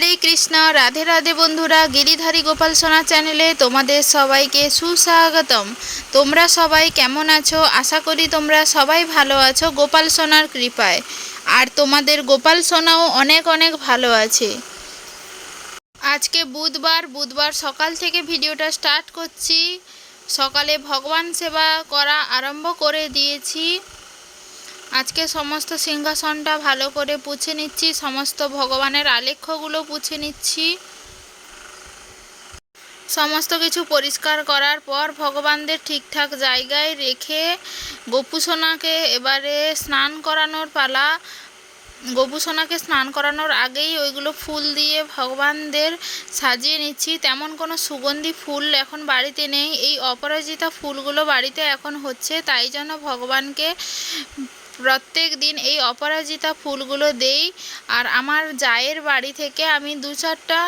হরে কৃষ্ণ, রাধে রাধে বন্ধুরা, গিরিধারী গোপাল সোনা চ্যানেলে তোমাদের সবাইকে সুস্বাগতম। তোমরা সবাই কেমন আছো? আশা করি তোমরা সবাই ভালো আছো গোপাল সোনার কৃপায়। আর তোমাদের গোপাল সোনাও অনেক অনেক ভালো আছে। আজকে বুধবার বুধবার সকাল থেকে ভিডিওটা স্টার্ট করছি। সকালে ভগবান সেবা করা আরম্ভ করে দিয়েছি। আজকে সমস্ত সিংহাসনটা ভালো করে পুছে নিচ্ছি, সমস্ত ভগবানের আলেখ্যগুলো পুছে নিচ্ছি। সমস্ত কিছু পরিষ্কার করার পর ভগবানদের ঠিকঠাক জায়গায় রেখে গোপুসোনাকে এবারে স্নান করানোর পালা। গোপুসোনাকে স্নান করানোর আগেই ওইগুলো ফুল দিয়ে ভগবানদের সাজিয়ে নিচ্ছি। তেমন কোনো সুগন্ধি ফুল এখন বাড়িতে নেই। এই অপরাজিতা ফুলগুলো বাড়িতে এখন হচ্ছে, তাই জন্য ভগবানকে প্রত্যেক দিন এই অপরাজিতা ফুলগুলো দেই। আর আমার জায়ের বাড়ি থেকে আমি দু চারটা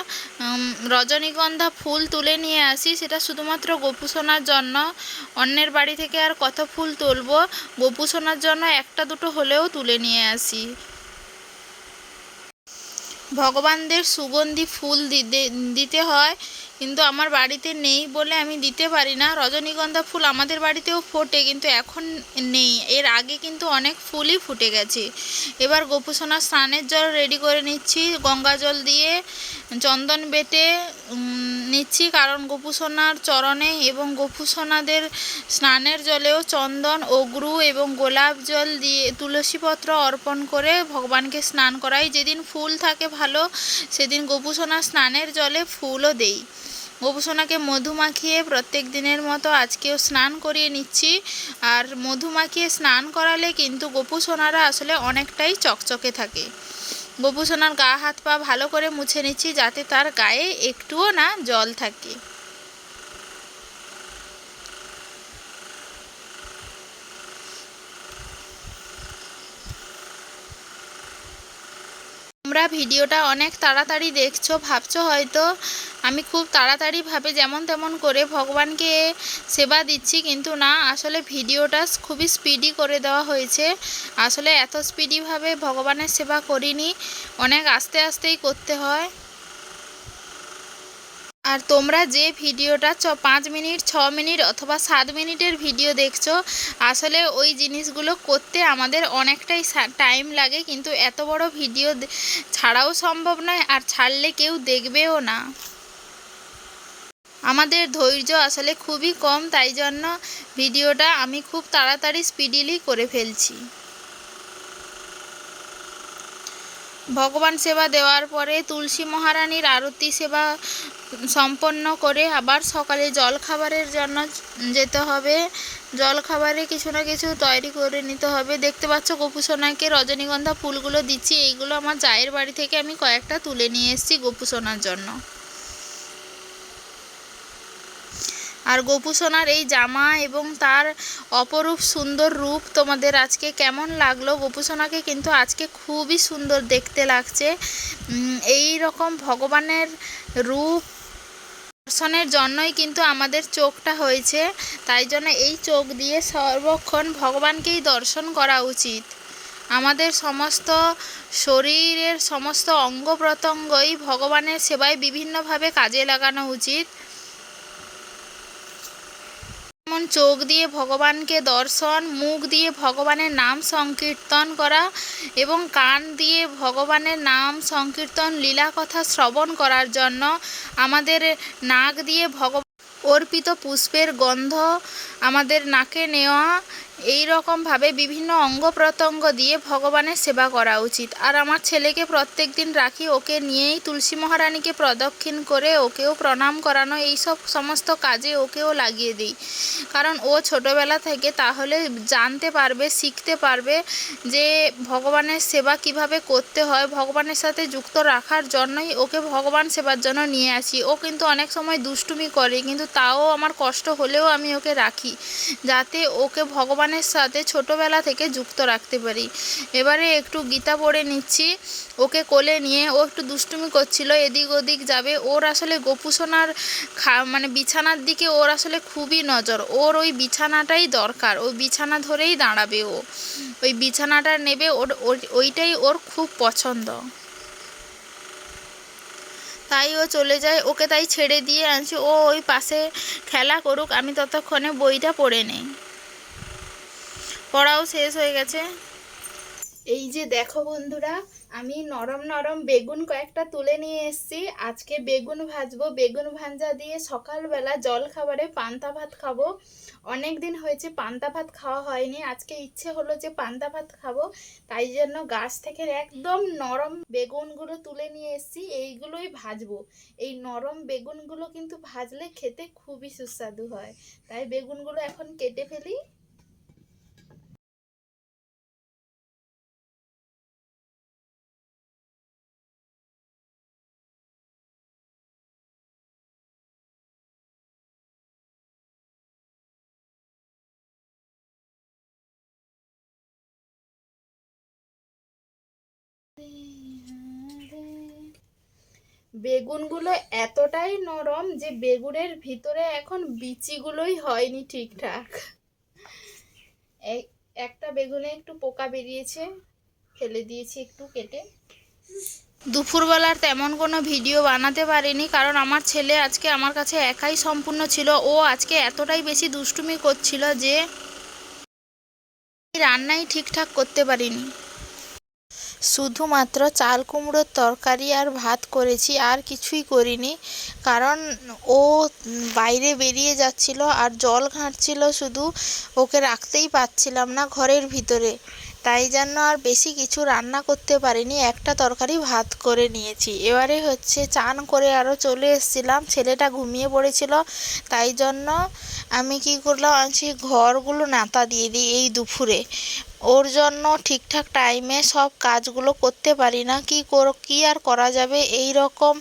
রজনীগন্ধা ফুল তুলে নিয়ে আসি। সেটা শুধুমাত্র গোপুসোনার জন্য। অন্যের বাড়ি থেকে আর কত ফুল তুলবো গোপুসোনার জন্য একটা দুটো হলেও তুলে নিয়ে আসি। ভগবানদের সুগন্ধি ফুল দিতে হয়, কিন্তু আমার বাড়িতে নেই বলে আমি দিতে পারি না। রজনীগন্ধা ফুল আমাদের বাড়িতেও ফোটে, কিন্তু এখন নেই। এর আগে কিন্তু অনেক ফুলই ফুটে গেছে। এবার গোপুসোনা স্নানের জল রেডি করে নিচ্ছি। গঙ্গা জল দিয়ে চন্দন বেটে নিচ্ছি কারণ গোপুসোনার চরণে এবং গোপুসোনাদের স্নানের জলেও চন্দন অগ্রু এবং গোলাপ জল দিয়ে তুলসীপত্র অর্পণ করে ভগবানকে স্নান করাই। যেদিন ফুল থাকে ভালো, সেদিন গোপুসোনা স্নানের জলে ফুলও দেই। গোপুসোনাকে মধু মাখিয়ে প্রত্যেক দিনের মতো আজকেও স্নান করিয়ে নিচ্ছি। আর মধু মাখিয়ে স্নান করালে কিন্তু গোপুসোনারা আসলে অনেকটাই চকচকে থাকে। গোপুসোনার গা হাত পা ভালো করে মুছে নিচ্ছি যাতে তার গায়ে একটুও না জল থাকে। তোমরা ভিডিওটা অনেক তাড়াতাড়ি দেখছ, ভাবছ হয়তো আমি খুব তাড়াতাড়িভাবে যেমন তেমন করে ভগবানকে সেবা দিচ্ছি, কিন্তু না, আসলে ভিডিওটা খুবই স্পিডি করে দেওয়া হয়েছে। আসলে এত স্পিডিভাবে ভগবানের সেবা করিনি, অনেক আস্তে আস্তেই করতে হয়। আর তোমরা যে ভিডিওটা চ পাঁচ মিনিট, ছ মিনিট অথবা সাত মিনিটের ভিডিও দেখছ, আসলে ওই জিনিসগুলো করতে আমাদের অনেকটাই টাইম লাগে, কিন্তু এত বড় ভিডিও ছাড়াও সম্ভব নয়, আর ছাড়লে কেউ দেখবেও না। আমাদের ধৈর্য আসলে খুবই কম, তাই জন্য ভিডিওটা আমি খুব তাড়াতাড়ি স্পিডিলি করে ফেলছি। ভগবান সেবা দেওয়ার পরে তুলসী মহারানীর আরতি সেবা সম্পন্ন করে আবার সকালে জল খাবারের জন্য যেতে হবে। জল খাবারে কিছু না কিছু তৈরি করে নিতে হবে। দেখতে পাচ্ছ গোপুসোনাকে রজনীগন্ধা ফুলগুলো দিচ্ছি। এইগুলো আমার জায়ের বাড়ি থেকে আমি কয়েকটা তুলে নিয়ে এসেছি গোপুসোনার জন্য। আর গোপুসোনার এই জামা এবং তার অপরূপ সুন্দর রূপ তোমাদের আজকে কেমন লাগল? গোপুসোনাকে কিন্তু আজকে খুবই সুন্দর দেখতে লাগছে। এই রকম ভগবানের রূপ দর্শনের জন্যই কিন্তু আমাদের চোখটা হয়েছে। তাই জন্য এই চোখ দিয়ে সর্বক্ষণ ভগবানকেই দর্শন করা উচিত। আমাদের সমস্ত শরীরের সমস্ত অঙ্গ প্রত্যঙ্গই ভগবানের সেবায় বিভিন্নভাবে কাজে লাগানো উচিত। যেমন চোখ দিয়ে ভগবানকে দর্শন, মুখ দিয়ে ভগবানের নাম সংকীর্তন করা এবং কান দিয়ে ভগবানের নাম সংকীর্তন, লীলা কথা শ্রবণ করার জন্য আমাদের নাক দিয়ে ভগবান অর্পিত পুষ্পের গন্ধ আমাদের নাকে নেওয়া এই রকমভাবে বিভিন্ন অঙ্গ প্রত্যঙ্গ দিয়ে ভগবানের সেবা করা উচিত। আর আমার ছেলেকে প্রত্যেক দিন রাখি, ওকে নিয়েই তুলসী মহারানীকে প্রদক্ষিণ করে ওকেও প্রণাম করানো, এই সব সমস্ত কাজে ওকেও লাগিয়ে দিই। কারণ ও ছোটোবেলা থেকে তাহলে জানতে পারবে, শিখতে পারবে যে ভগবানের সেবা কীভাবে করতে হয়, ভগবানের সাথে যুক্ত রাখার জন্যই ওকে ভগবান সেবার জন্য নিয়ে আসি। ও কিন্তু অনেক সময় দুষ্টুমি করে, কিন্তু তাও আমার কষ্ট হলেও আমি ওকে রাখি। যাতে ওকে ভগবানের সাথে ছোটোবেলা থেকে যুক্ত রাখতে পারি। এবারে একটু গীতা পড়ে নিচ্ছি। ওকে কোলে নিয়ে ও একটু দুষ্টুমি করছিল, এদিক ওদিক যাবে। ওর আসলে গোপুসোনার খা মানে বিছানার দিকে ওর আসলে খুবই নজর। ওর ওই বিছানাটাই দরকার। ওই বিছানা ধরেই দাঁড়াবে ও। ওই বিছানাটা নেবে ওর- ওইটাই ওর খুব পছন্দ। তাই ও চলে যায়। ওকে তাই ছেড়ে দিয়ে আনছি। ও ওই পাশে খেলা করুক, আমি ততক্ষণে বইটা পড়ে নেই। পড়াও শেষ হয়ে গেছে। এই যে দেখো বন্ধুরা, আমি নরম নরম বেগুন কয়েকটা তুলে নিয়ে এসেছি। আজকে বেগুন ভাজবো। বেগুন ভাজা দিয়ে সকালবেলা জল খাবারে পান্তা ভাত খাব। অনেক দিন হয়েছে পান্তা ভাত খাওয়া হয়নি। আজকে ইচ্ছে হলো যে পান্তা ভাত খাব। তাই জন্য গাছ থেকে একদম নরম বেগুনগুলো তুলে নিয়ে এসেছি। এইগুলোই ভাজবো। এই নরম বেগুনগুলো কিন্তু ভাজলে খেতে খুবই সুস্বাদু হয়। তাই বেগুনগুলো এখন কেটে ফেলি। বেগুনগুলো এতটাই নরম যে বেগুনের ভিতরে এখন বিচিগুলোই হয়নি ঠিকঠাক। একটা বেগুনে একটু পোকা বেরিয়েছে, ফেলে দিয়েছি একটু কেটে। দুপুরবেলার তেমন কোনো ভিডিও বানাতে পারিনি কারণ আমার ছেলে আজকে আমার কাছে একাই সম্পূর্ণ ছিল। ও আজকে এতটাই বেশি দুষ্টুমি করছিল যে রান্নাই ঠিকঠাক করতে পারিনি। শুধুমাত্র চাল কুমড়োর তরকারি আর ভাত করেছি, আর কিছুই করিনি। কারণ ও বাইরে বেরিয়ে যাচ্ছিল আর জল ঘাঁটছিল শুধু, ওকে রাখতেই পারছিলাম না ঘরের ভিতরে। তাই জন্য আর বেশি কিছু রান্না করতে পারিনি, একটা তরকারি ভাত করে নিয়েছি। এবারে হচ্ছে চান করে আরও চলে এসেছিলাম, ছেলেটা ঘুমিয়ে পড়েছিল, তাই জন্য আমি কি করলাম আছি ঘরগুলো নাতা দিয়ে দিই এই দুপুরে। ওর জন্য ঠিকঠাক টাইমে সব কাজগুলো করতে পারি না, কি কী আর করা যাবে? এই রকম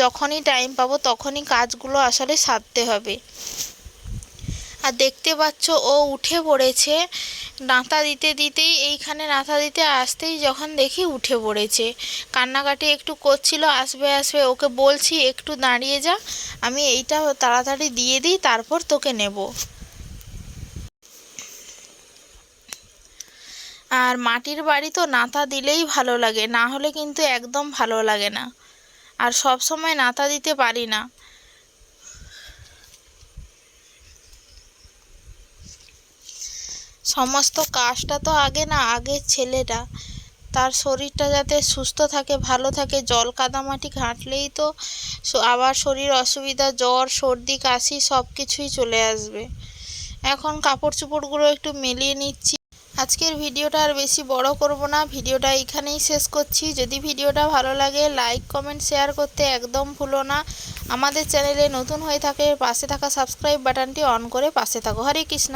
যখনই টাইম পাবো তখনই কাজগুলো আসলে সারতে হবে। আর দেখতে পাচ্ছ ও উঠে পড়েছে নাতা দিতে দিতেই, এইখানে নাতা দিতে আসতেই যখন দেখি উঠে পড়েছে। কান্নাকাটি একটু করছিল, আসবে আসবে, ওকে বলছি, একটু দাঁড়িয়ে যা, আমি এইটা তাড়াতাড়ি দিয়ে দিই, তারপর তোকে নেব। আর মাটির বাড়ি তো নাতা দিলেই ভালো লাগে, না হলে কিন্তু একদম ভালো লাগে না। আর সব সময় নাতা দিতে পারি না। সমস্ত কাজটা তো আগে না আগে ছেলেটা তার শরীরটা যাতে সুস্থ থাকে, ভালো থাকে, জল কাদামাটি ঘাঁটলেই তো আবার শরীর অসুবিধা, জ্বর, সর্দি, কাশি সব কিছুই চলে আসবে। এখন কাপড় চোপড়গুলো একটু মেলিয়ে নিচ্ছি। আজকের ভিডিওটা আর বেশি বড় করব না, ভিডিওটা এখানেই শেষ করছি। যদি ভিডিওটা ভালো লাগে লাইক কমেন্ট শেয়ার করতে একদম ভুলো না। আমাদের চ্যানেলে নতুন হয়ে থাকে, পাশে থাকা সাবস্ক্রাইব বাটনটি অন করে পাশে থাকো। হরে কৃষ্ণ।